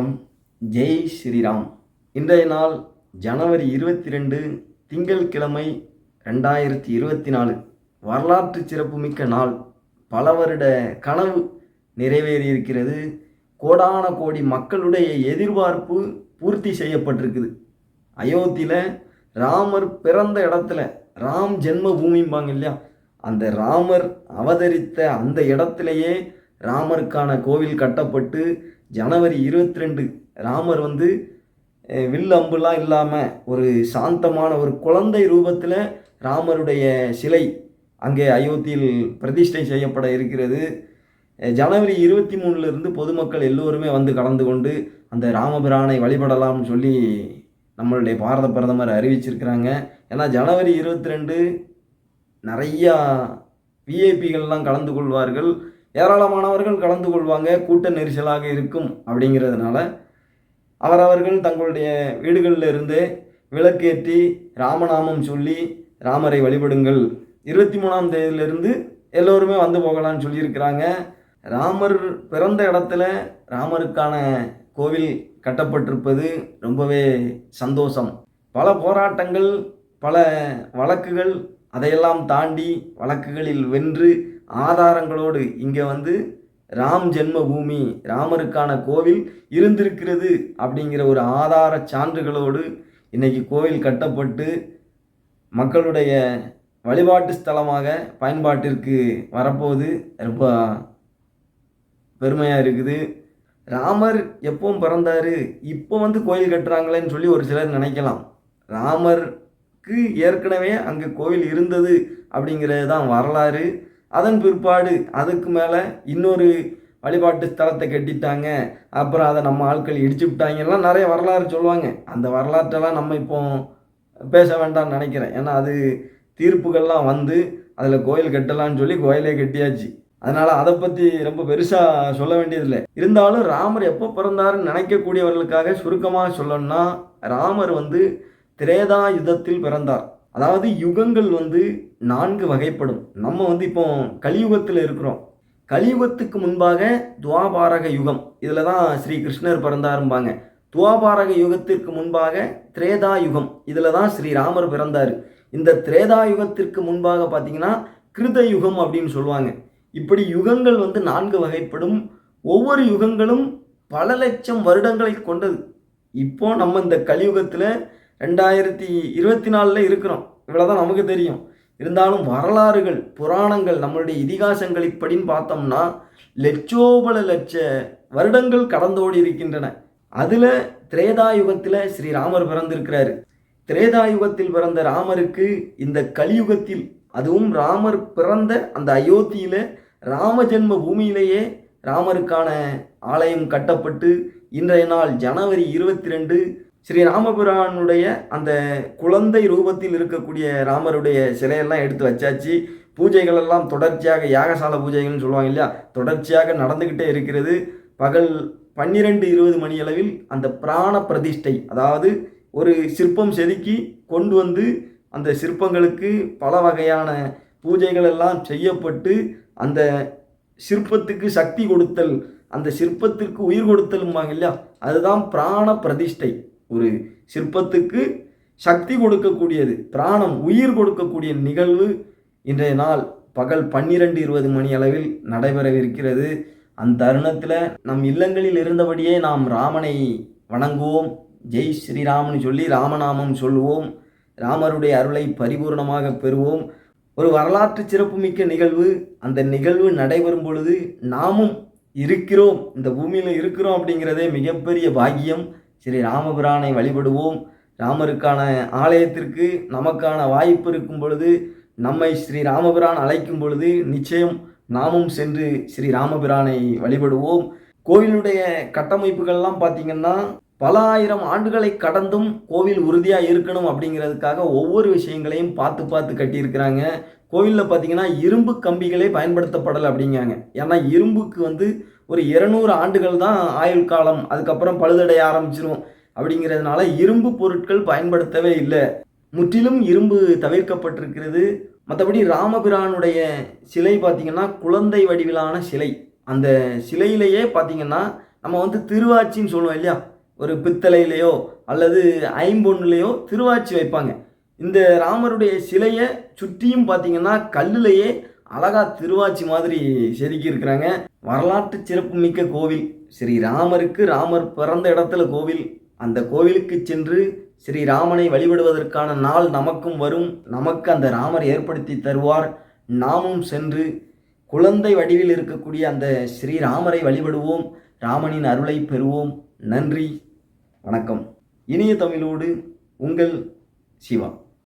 வணக்கம். ஜெய் ஸ்ரீராம். இன்றைய நாள் ஜனவரி இருபத்தி ரெண்டு திங்கள்கிழமை ரெண்டாயிரத்தி இருபத்தி நாலு வரலாற்று சிறப்புமிக்க நாள். பல வருட கனவு நிறைவேறியிருக்கிறது. கோடான கோடி மக்களுடைய எதிர்பார்ப்பு பூர்த்தி செய்யப்பட்டிருக்குது. அயோத்தியில் ராமர் பிறந்த இடத்துல ராம் ஜென்ம பூமிம்பாங்க இல்லையா? அந்த ராமர் அவதரித்த அந்த இடத்திலேயே ராமருக்கான கோவில் கட்டப்பட்டு ஜனவரி இருபத்தி ரெண்டு ராமர் வந்து வில் அம்புலாம் இல்லாமல் ஒரு சாந்தமான ஒரு குழந்தை ரூபத்தில் ராமருடைய சிலை அங்கே அயோத்தியில் பிரதிஷ்டை செய்யப்பட இருக்கிறது. ஜனவரி இருபத்தி மூணுலேருந்து பொதுமக்கள் எல்லோருமே வந்து கலந்து கொண்டு அந்த ராமபிரானை வழிபடலாம்னு சொல்லி நம்மளுடைய பாரத பிரதமர் அறிவிச்சிருக்கிறாங்க. ஏன்னா ஜனவரி இருபத்தி ரெண்டு நிறையா விஐபிகள்லாம் கலந்து கொள்வார்கள். ஏராளமானவர்கள் கலந்து கொள்வாங்க கூட்ட நெரிசலாக இருக்கும் அப்படிங்கிறதுனால அவரவர்கள் தங்களுடைய வீடுகளில் இருந்து விளக்கேற்றி ராமநாமம் சொல்லி ராமரை வழிபடுங்கள். இருபத்தி மூணாம் தேதியிலிருந்து எல்லோருமே வந்து போகலான்னு சொல்லியிருக்கிறாங்க. ராமர் பிறந்த இடத்துல ராமருக்கான கோவில் கட்டப்பட்டிருப்பது ரொம்பவே சந்தோஷம். பல போராட்டங்கள் பல வழக்குகள் அதையெல்லாம் தாண்டி வழக்குகளில் வென்று ஆதாரங்களோடு இங்கே வந்து ராம் ஜென்மபூமி ராமருக்கான கோவில் இருந்திருக்கிறது அப்படிங்கிற ஒரு ஆதார சான்றுகளோடு இன்றைக்கி கோவில் கட்டப்பட்டு மக்களுடைய வழிபாட்டு ஸ்தலமாக பயன்பாட்டிற்கு வரப்போகுது. ரொம்ப பெருமையாக இருக்குது. ராமர் எப்பவும் பிறந்தார் இப்போ வந்து கோயில் கட்டுறாங்களேன்னு சொல்லி ஒரு சிலர் நினைக்கலாம். ராமருக்கு ஏற்கனவே அங்கே கோவில் இருந்தது அப்படிங்கிறது தான் வரலாறு. அதன் பிற்பாடு அதுக்கு மேலே இன்னொரு வழிபாட்டு ஸ்தலத்தை கட்டிட்டாங்க. அப்புறம் அதை நம்ம ஆட்கள் இடிச்சு விட்டாங்கலாம் நிறைய வரலாறு சொல்லுவாங்க. அந்த வரலாற்றெல்லாம் நம்ம இப்போ பேச வேண்டாம்னு நினைக்கிறேன். ஏன்னா அது தீர்ப்புகள்லாம் வந்து அதில் கோயில் கட்டலாம்னு சொல்லி கோயிலே கட்டியாச்சு. அதனால் அதை பற்றி ரொம்ப பெருசாக சொல்ல வேண்டியதில்லை. இருந்தாலும் ராமர் எப்போ பிறந்தாருன்னு நினைக்கக்கூடியவர்களுக்காக சுருக்கமாக சொல்லணும்னா ராமர் வந்து திரேதா யுதத்தில் பிறந்தார். அதாவது யுகங்கள் வந்து நான்கு வகைப்படும். நம்ம வந்து இப்போ கலியுகத்தில் இருக்கிறோம். கலியுகத்துக்கு முன்பாக துவாபாரக யுகம். இதில் தான் ஸ்ரீ கிருஷ்ணர் பிறந்தாரும்பாங்க. துவாபாரக யுகத்திற்கு முன்பாக திரேதா யுகம். இதில் தான் ஸ்ரீராமர் பிறந்தார். இந்த திரேதா யுகத்திற்கு முன்பாக பார்த்தீங்கன்னா கிருத யுகம் அப்படின்னு சொல்லுவாங்க. இப்படி யுகங்கள் வந்து நான்கு வகைப்படும். ஒவ்வொரு யுகங்களும் பல லட்சம் வருடங்களை கொண்டது. இப்போ நம்ம இந்த கலியுகத்தில் ரெண்டாயிரத்தி இருபத்தி நாலில் இருக்கிறோம். இவ்வளோதான் நமக்கு தெரியும். இருந்தாலும் வரலாறுகள் புராணங்கள் நம்மளுடைய இதிகாசங்கள் இப்படின்னு பார்த்தோம்னா லட்சோபல லட்ச வருடங்கள் கடந்தோடி இருக்கின்றன. அதில் திரேதா யுகத்தில் ஸ்ரீராமர் பிறந்திருக்கிறாரு. திரேதா யுகத்தில் பிறந்த ராமருக்கு இந்த கலியுகத்தில் அதுவும் ராமர் பிறந்த அந்த அயோத்தியில் ராம ஜென்ம பூமியிலேயே ராமருக்கான ஆலயம் கட்டப்பட்டு இன்றைய நாள் ஜனவரி இருபத்தி ரெண்டு ஸ்ரீ ராமபுரானுடைய அந்த குழந்தை ரூபத்தில் இருக்கக்கூடிய ராமருடைய சிலையெல்லாம் எடுத்து வச்சாச்சு. பூஜைகள் எல்லாம் தொடர்ச்சியாக யாகசால பூஜைகள்னு சொல்லுவாங்க இல்லையா? தொடர்ச்சியாக நடந்துக்கிட்டே இருக்கிறது. பகல் பன்னிரெண்டு இருபது மணியளவில் அந்த பிராண பிரதிஷ்டை அதாவது ஒரு சிற்பம் செதுக்கி கொண்டு வந்து அந்த சிற்பங்களுக்கு பல வகையான பூஜைகள் எல்லாம் செய்யப்பட்டு அந்த சிற்பத்துக்கு சக்தி கொடுத்தல் அந்த சிற்பத்திற்கு உயிர் கொடுத்தலும்பாங்க இல்லையா? அதுதான் பிராண பிரதிஷ்டை. ஒரு சிற்பத்துக்கு சக்தி கொடுக்கக்கூடியது பிராணம் உயிர் கொடுக்கக்கூடிய நிகழ்வு இன்றைய நாள் பகல் பன்னிரெண்டு இருபது மணி அளவில் நடைபெறவிருக்கிறது. அந்த தருணத்தில் நம் இல்லங்களில் இருந்தபடியே நாம் ராமனை வணங்குவோம். ஜெய் ஸ்ரீராம்னு சொல்லி ராமநாமம் சொல்லுவோம். ராமருடைய அருளை பரிபூர்ணமாக பெறுவோம். ஒரு வரலாற்று சிறப்புமிக்க நிகழ்வு. அந்த நிகழ்வு நடைபெறும் பொழுது நாமும் இருக்கிறோம். இந்த பூமியில் இருக்கிறோம் அப்படிங்கிறதே மிகப்பெரிய பாக்கியம். சரி ராமபிரானை வழிபடுவோம். ராமருக்கான ஆலயத்திற்கு நமக்கான வாய்ப்பு இருக்கும் பொழுது நம்மை ஸ்ரீ ராமபிரான் அழைக்கும் பொழுது நிச்சயம் நாமும் சென்று ஸ்ரீ ராமபிரானை வழிபடுவோம். கோவிலுடைய கட்டமைப்புகள்லாம் பார்த்தீங்கன்னா பல ஆயிரம் ஆண்டுகளை கடந்தும் கோவில் உறுதியாக இருக்கணும் அப்படிங்கிறதுக்காக ஒவ்வொரு விஷயங்களையும் பார்த்து பார்த்து கட்டியிருக்கிறாங்க. கோவிலில் பார்த்தீங்கன்னா இரும்பு கம்பிகளே பயன்படுத்தப்படலை அப்படிங்காங்க ஏன்னா இரும்புக்கு வந்து ஒரு இருநூறு ஆண்டுகள் தான் ஆயுள் காலம் அதுக்கப்புறம் பழுதடைய ஆரம்பிச்சிரும் அப்படிங்கிறதுனால இரும்பு பொருட்கள் பயன்படுத்தவே இல்லை. முற்றிலும் இரும்பு தவிர்க்கப்பட்டிருக்கிறது. மற்றபடி ராமபிரானுடைய சிலை பார்த்திங்கன்னா குழந்தை வடிவிலான சிலை. அந்த சிலையிலேயே பார்த்தீங்கன்னா நம்ம வந்து திருவாச்சின்னு சொல்லுவோம் இல்லையா? ஒரு பித்தளையிலையோ அல்லது ஐம்பொன்னுலேயோ திருவாச்சி வைப்பாங்க. இந்த ராமருடைய சிலையை சுற்றியும் பார்த்தீங்கன்னா கல்லுலையே அழகா திருவாச்சி மாதிரி செதுக்கியிருக்கிறாங்க. வரலாற்று சிறப்புமிக்க கோவில். ஸ்ரீ ராமருக்கு ராமர் பிறந்த இடத்துல கோவில். அந்த கோவிலுக்கு சென்று ஸ்ரீ ராமனை வழிபடுவதற்கான நாள் நமக்கும் வரும். நமக்கு அந்த ராமர் ஏற்படுத்தி தருவார். நாமும் சென்று குழந்தை வடிவில் இருக்கக்கூடிய அந்த ஸ்ரீராமரை வழிபடுவோம். ராமனின் அருளை பெறுவோம். நன்றி. வணக்கம். இனிய தமிழோடு உங்கள் சிவா.